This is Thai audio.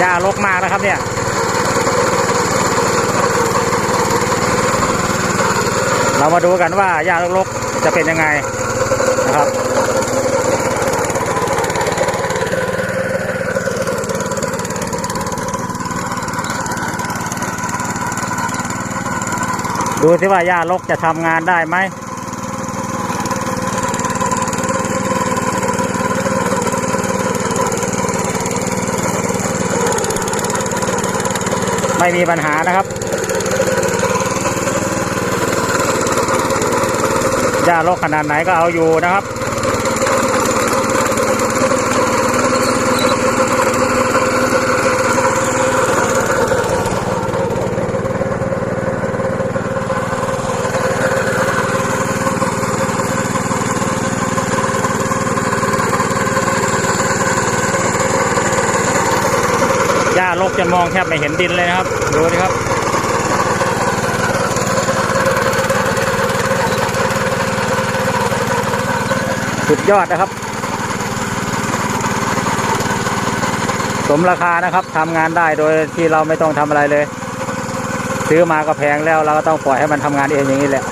หญ้ารกมากนะครับเนี่ยเรามาดูกันว่าหญ้ารกๆจะเป็นยังไงนะครับดูสิว่าหญ้ารกจะทำงานได้ไหม ไม่มีปัญหานะครับหญ้ารกขนาดไหนก็เอาอยู่นะครับ ญ้ารกจนมองแทบไม่เห็นดินเลยนะครับ ดูดิครับ สุดยอดนะครับ สมราคานะครับทำงานได้โดยที่เราไม่ต้องทำอะไรเลย ซื้อมาก็แพงแล้วเราก็ต้องปล่อยให้มันทำงานเองอย่างนี้แหละ